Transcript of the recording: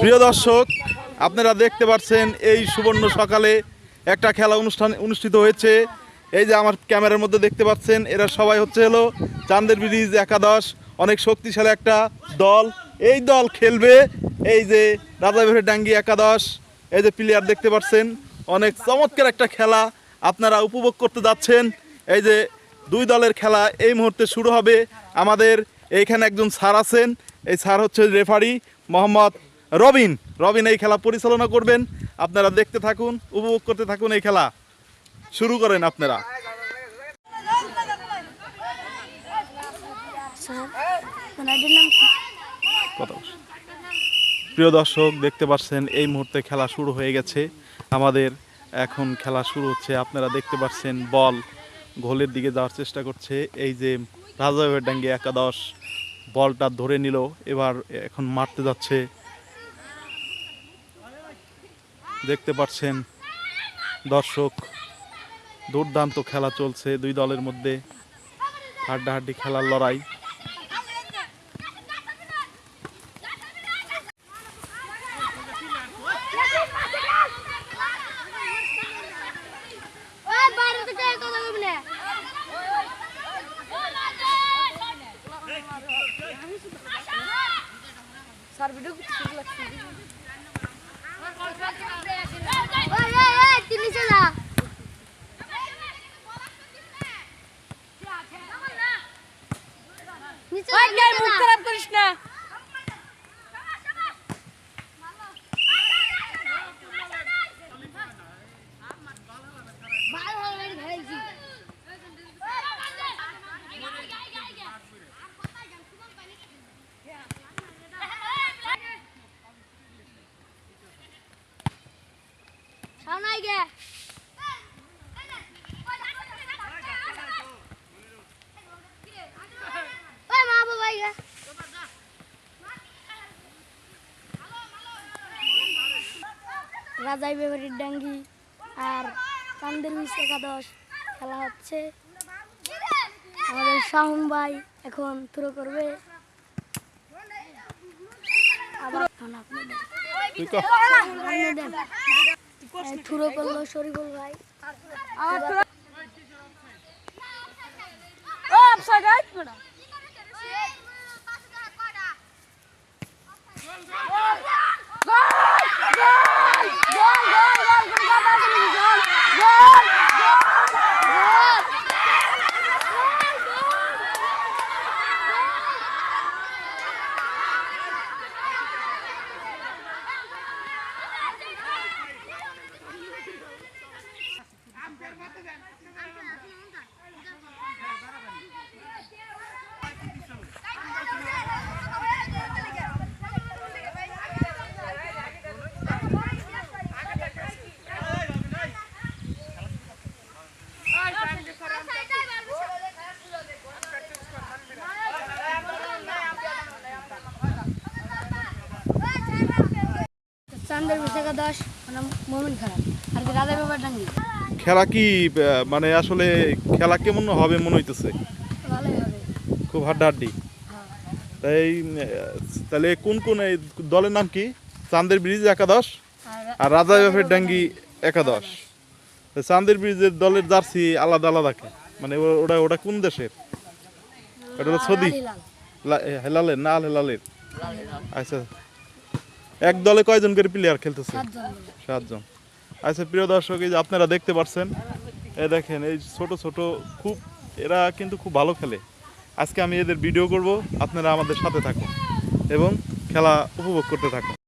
প্রিয় দর্শক, আপনারা দেখতে পাচ্ছেন এই সুবর্ণ সকালে একটা খেলা অনুষ্ঠান অনুষ্ঠিত হয়েছে। এই যে আমার ক্যামেরার মধ্যে দেখতে পাচ্ছেন, এরা সবাই হচ্ছে হলো চান্দের ব্রিজ একাদশ, অনেক শক্তিশালী একটা দল। এই দল খেলবে এই যে রাজাবের ডাঙ্গি একাদশ, এই যে প্লেয়ার দেখতে পাচ্ছেন, অনেক চমৎকার একটা খেলা আপনারা উপভোগ করতে যাচ্ছেন। এই যে দুই দলের খেলা এই মুহূর্তে শুরু হবে। আমাদের এইখানে একজন স্যার আছেন, এই স্যার হচ্ছে রেফারি মোহাম্মদ রবিন রবিন এই খেলা পরিচালনা করবেন। আপনারা দেখতে থাকুন, উপভোগ করতে থাকুন এই খেলা। শুরু করেন আপনারা। প্রিয় দর্শক, দেখতে পাচ্ছেন, এই মুহূর্তে খেলা শুরু হয়ে গেছে। আমাদের এখন খেলা শুরু হচ্ছে। আপনারা দেখতে পাচ্ছেন, বল গোলের দিকে যাওয়ার চেষ্টা করছে। এই যে রাজাবের ডাঙ্গে একাদশ, বলটা ধরে নিল। এবার এখন মারতে যাচ্ছে দেখতে পাচ্ছেন দর্শক দুর্দান্ত খেলা চলছে দুই দলের মধ্যে। হাড্ডাহাড্ডি খেলার লড়াই। Köszönöm. সামনে গে ওই মা বাবা গে রাজাই বেবারির ডাঙ্গি আর চান্দের বিশ একাদশ খেলা হচ্ছে আমাদের শাহুন ভাই এখন থ্রো করবে আবার এখন আপনি থ্রো করল শরীফুল ভাই। অফসাইড আইত না চান্দের বিশ একাদশ মোমিন খারাপ। আর কি রাজা বাবার ডাঙ্গি খেলা কি মানে আসলে খেলা কেমন হবে মনে হইতেছে? খুব হাড্ডাহাড্ডি। তাই তাহলে কোন কোন এই দলের নাম কি? চান্দের ব্রিজ একাদশ আর রাজা বাফের ডাঙ্গি একাদশ। চান্দের ব্রিজের দলের জার্সি আলাদা আলাদা কে? মানে ওটা ওটা কোন দেশের? ওটা হলো সৌদি। হেলালের। না হেলালের। আচ্ছা। এক দলে কয়জন করে প্লেয়ার খেলতেছে? সাতজন আচ্ছা প্রিয় দর্শক এই যে আপনারা দেখতে পাচ্ছেন এ দেখেন এই ছোট ছোট খুব এরা কিন্তু খুব ভালো খেলে। আজকে আমি এদের ভিডিও করব আপনারা আমাদের সাথে থাকুন এবং খেলা উপভোগ করতে থাকুন।